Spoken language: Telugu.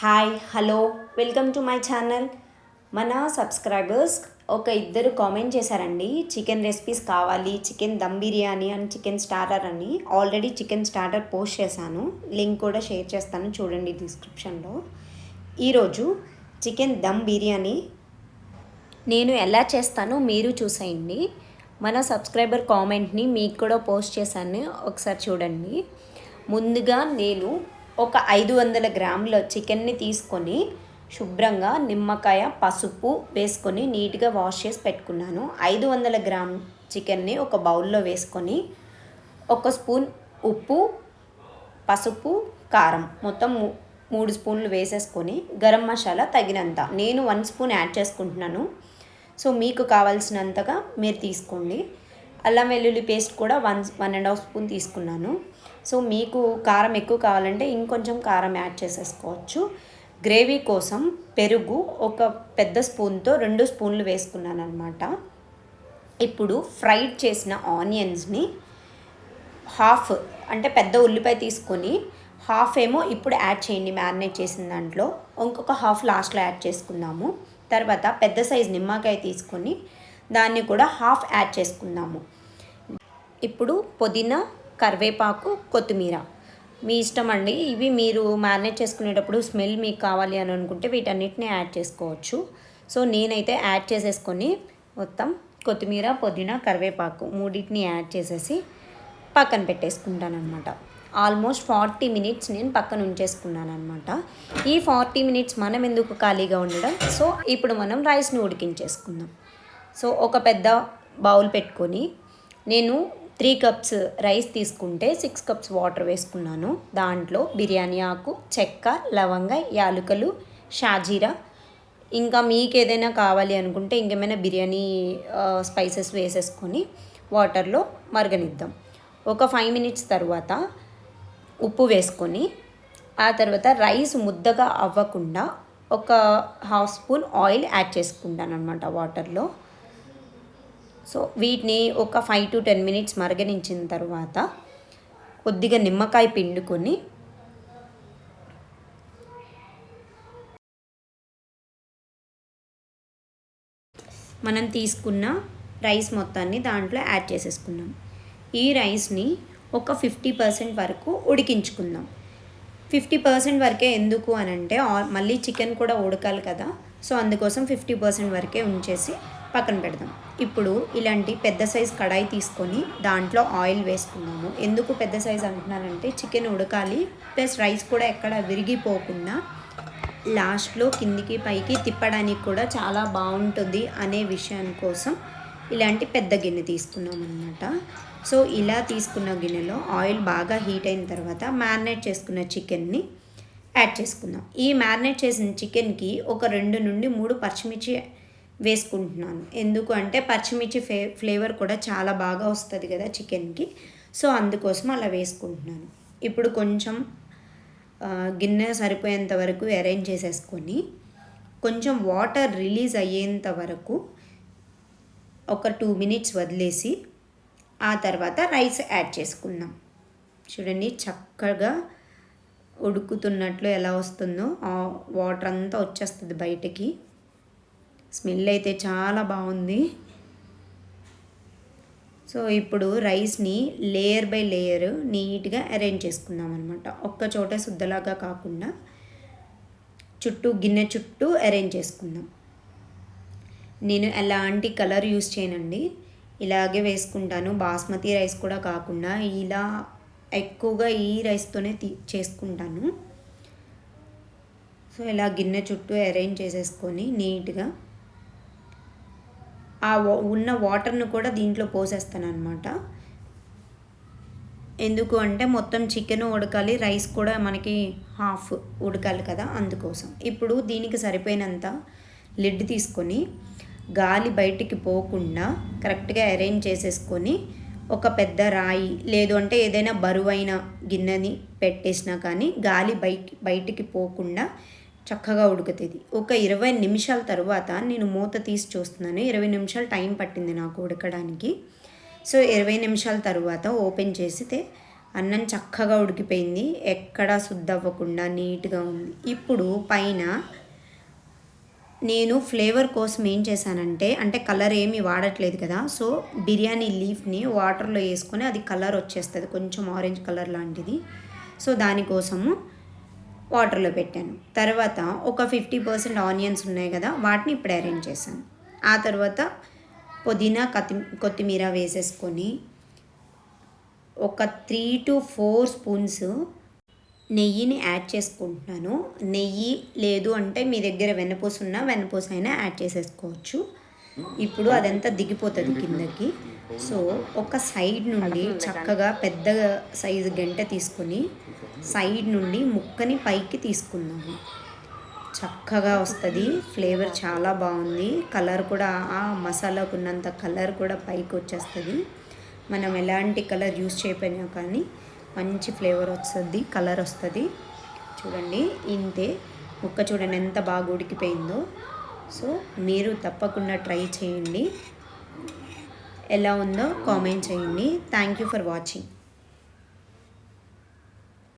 Hi hello welcome to my channel మన సబ్స్క్రైబర్స్ ఒక ఇద్దరు కామెంట్ చేశారండి. చికెన్ రెసిపీస్ కావాలి చికెన్ దమ్ బిర్యానీ అని చికెన్ స్టార్టర్ అని. ఆల్రెడీ చికెన్ స్టార్టర్ పోస్ట్ చేశాను. లింక్ కూడా షేర్ చేస్తాను చూడండి డిస్క్రిప్షన్లో ఈరోజు చికెన్ దమ్ బిర్యానీ నేను ఎలా చేస్తానో మీరు చూసేయండి. మన సబ్స్క్రైబర్ కామెంట్ని మీకు కూడా పోస్ట్ చేశాను. ఒకసారి చూడండి. ముందుగా నేను ఒక ఐదు వందల గ్రాముల చికెన్ని తీసుకొని శుభ్రంగా నిమ్మకాయ పసుపు వేసుకొని నీట్గా వాష్ చేసి పెట్టుకున్నాను. ఐదు వందల గ్రామ్ చికెన్ని ఒక బౌల్లో వేసుకొని ఒక స్పూన్ ఉప్పు పసుపు కారం మొత్తం మూడు స్పూన్లు వేసేసుకొని గరం మసాలా తగినంత. నేను వన్ స్పూన్ యాడ్ చేసుకుంటున్నాను. సో మీకు కావాల్సినంతగా మీరు తీసుకోండి. అల్లం వెల్లుల్లి పేస్ట్ కూడా one one and half spoon తీసుకున్నాను. సో మీకు కారం ఎక్కువ కావాలంటే ఇంకొంచెం కారం యాడ్ చేసేసుకోవచ్చు. గ్రేవీ కోసం పెరుగు ఒక పెద్ద స్పూన్తో రెండు స్పూన్లు వేసుకున్నాను అనమాట ఇప్పుడు ఫ్రైడ్ చేసిన ఆనియన్స్ని హాఫ్ అంటే పెద్ద ఉల్లిపాయ తీసుకొని హాఫ్ ఏమో ఇప్పుడు యాడ్ చేయండి మ్యారినేట్ చేసిన దాంట్లో. ఇంకొక హాఫ్ లాస్ట్లో యాడ్ చేసుకుందాము. తర్వాత పెద్ద సైజ్ నిమ్మకాయ తీసుకొని దాన్ని కూడా హాఫ్ యాడ్ చేసుకుందాము. ఇప్పుడు పుదీనా కరివేపాకు కొత్తిమీర. మీ ఇష్టం అండి. ఇవి మీరు మ్యారినేట్ చేసుకునేటప్పుడు స్మెల్ మీకు కావాలి అని అనుకుంటే వీటన్నిటిని యాడ్ చేసుకోవచ్చు. సో నేనైతే యాడ్ చేసేసుకొని మొత్తం కొత్తిమీర పుదీనా కరివేపాకు మూడింటిని యాడ్ చేసేసి పక్కన పెట్టేసుకుంటానమాట ఆల్మోస్ట్ ఫార్టీ మినిట్స్ నేను పక్కన ఉంచేసుకున్నాను అనమాట ఈ ఫార్టీ మినిట్స్ మనం ఎందుకు ఖాళీగా ఉండడం? సో ఇప్పుడు మనం రైస్ని ఉడికించేసుకుందాం. సో ఒక పెద్ద బౌల్ పెట్టుకొని నేను త్రీ కప్స్ రైస్ తీసుకుంటే సిక్స్ కప్స్ వాటర్ వేసుకున్నాను. దాంట్లో బిర్యానీ ఆకు చెక్క లవంగ యాలకులు షాజీరా. ఇంకా మీకు ఏదైనా కావాలి అనుకుంటే ఇంకేమైనా బిర్యానీ స్పైసెస్ వేసేసుకొని వాటర్లో మరగనిద్దాం. ఒక ఫైవ్ మినిట్స్ తర్వాత ఉప్పు వేసుకొని ఆ తర్వాత రైస్ ముద్దగా అవ్వకుండా ఒక హాఫ్ స్పూన్ ఆయిల్ యాడ్ చేసుకుంటాను అనమాట వాటర్లో. సో వీటిని ఒక ఫైవ్ టు టెన్ మినిట్స్ మరగనించిన తర్వాత కొద్దిగా నిమ్మకాయ పిండుకొని మనం తీసుకున్న రైస్ మొత్తాన్ని దాంట్లో యాడ్ చేసేసుకున్నాం ఈ రైస్ని ఒక ఫిఫ్టీ పర్సెంట్ వరకు ఉడికించుకుందాం. ఫిఫ్టీ పర్సెంట్ వరకే ఎందుకు అని అంటే మళ్ళీ చికెన్ కూడా ఉడకాలి కదా సో అందుకోసం ఫిఫ్టీ పర్సెంట్ వరకే ఉంచేసి పక్కన పెడదాం. ఇప్పుడు ఇలాంటి పెద్ద సైజ్ కడాయి తీసుకొని దాంట్లో ఆయిల్ వేసుకున్నాము. ఎందుకు పెద్ద సైజ్ అంటున్నానంటే చికెన్ ఉడకాలి ప్లస్ రైస్ కూడా ఎక్కడ విరిగిపోకుండా లాస్ట్లో కిందికి పైకి తిప్పడానికి కూడా చాలా బాగుంటుంది అనే విషయం కోసం ఇలాంటి పెద్ద గిన్నె తీసుకున్నాం అనమాట సో ఇలా తీసుకున్న గిన్నెలో ఆయిల్ బాగా హీట్ అయిన తర్వాత మ్యారినేట్ చేసుకున్న చికెన్ని యాడ్ చేసుకుందాం. ఈ మ్యారినేట్ చేసిన చికెన్కి ఒక రెండు నుండి మూడు పచ్చిమిర్చి వేసుకుంటున్నాను. ఎందుకు అంటే పచ్చిమిర్చి ఫే ఫ్లేవర్ కూడా చాలా బాగా వస్తుంది కదా చికెన్కి. సో అందుకోసం అలా వేసుకుంటున్నాను. ఇప్పుడు కొంచెం గిన్నె సరిపోయేంత వరకు అరేంజ్ చేసేసుకొని కొంచెం వాటర్ రిలీజ్ అయ్యేంత వరకు ఒక టూ మినిట్స్ వదిలేసి ఆ తర్వాత రైస్ యాడ్ చేసుకుందాం. చూడండి చక్కగా ఉడుకుతున్నట్లు ఎలా వస్తుందో వాటర్ అంతా వచ్చేస్తుంది బయటకి. స్మెల్ అయితే చాలా బాగుంది. సో ఇప్పుడు రైస్ని లేయర్ బై లేయర్ నీట్గా అరేంజ్ చేసుకుందాం అనమాట ఒక్క చోట శుద్ధలాగా కాకుండా చుట్టూ గిన్నె చుట్టూ అరేంజ్ చేసుకుందాం. నేను ఎలాంటి కలర్ యూస్ చేయనండి. ఇలాగే వేసుకుంటాను. బాస్మతి రైస్ కూడా కాకుండా ఇలా ఎక్కువగా ఈ రైస్తోనే తీ చేసుకుంటాను. సో ఇలా గిన్నె చుట్టూ అరేంజ్ చేసేసుకొని నీట్గా ఆ ఉన్న వాటర్ను కూడా దీంట్లో పోసేస్తాను అనమాట ఎందుకు అంటే మొత్తం చికెన్ ఉడకాలి రైస్ కూడా మనకి హాఫ్ ఉడకాలి కదా అందుకోసం. ఇప్పుడు దీనికి సరిపోయినంత లిడ్ తీసుకొని గాలి బయటికి పోకుండా కరెక్ట్గా అరేంజ్ చేసేసుకొని ఒక పెద్ద రాయి లేదు అంటే ఏదైనా బరువైన గిన్నెని పెట్టేసినా కానీ గాలి బయట బయటికి పోకుండా చక్కగా ఉడుకుతుంది. ఒక ఇరవై నిమిషాల తర్వాత నేను మూత తీసి చూస్తున్నాను. ఇరవై నిమిషాలు టైం పట్టింది నాకు ఉడకడానికి. సో ఇరవై నిమిషాల తర్వాత ఓపెన్ చేసితే అన్నం చక్కగా ఉడికిపోయింది. ఎక్కడా శుద్ధవ్వకుండా నీట్గా ఉంది. ఇప్పుడు పైన నేను ఫ్లేవర్ కోసం ఏం చేశానంటే అంటే కలర్ ఏమి వాడట్లేదు కదా సో బిర్యానీ లీఫ్ని వాటర్లో వేసుకొని అది కలర్ వచ్చేస్తుంది. కొంచెం ఆరెంజ్ కలర్ లాంటిది. సో దానికోసము వాటర్లో పెట్టాను. తర్వాత ఒక ఫిఫ్టీ పర్సెంట్ ఆనియన్స్ ఉన్నాయి కదా వాటిని ఇప్పుడు అరేంజ్ చేశాను. ఆ తర్వాత పుదీనా కత్తి కొత్తిమీర వేసేసుకొని ఒక త్రీ టు ఫోర్ స్పూన్స్ నెయ్యిని యాడ్ చేసుకుంటున్నాను. నెయ్యి లేదు అంటే మీ దగ్గర వెన్నపూస ఉన్నా వెన్నపూస అయినా యాడ్ చేసేసుకోవచ్చు. ఇప్పుడు అదంతా దిగిపోతుంది కిందకి. సో ఒక సైడ్ నుండి చక్కగా పెద్ద సైజు గంట తీసుకొని సైడ్ నుండి ముక్కని పైకి తీసుకున్నాము చక్కగా వస్తుంది. ఫ్లేవర్ చాలా బాగుంది. కలర్ కూడా ఆ మసాలాకు ఉన్నంత కలర్ కూడా పైకి వచ్చేస్తుంది. మనం ఎలాంటి కలర్ యూస్ చేయపోయినా కానీ మంచి ఫ్లేవర్ వస్తుంది కలర్ వస్తుంది. చూడండి ఇంతే. ముక్క చూడండి ఎంత బాగా ఉడికిపోయిందో. సో మీరు తప్పకుండా ట్రై చేయండి. ఎలా ఉందో కామెంట్ చేయండి. Thank you for watching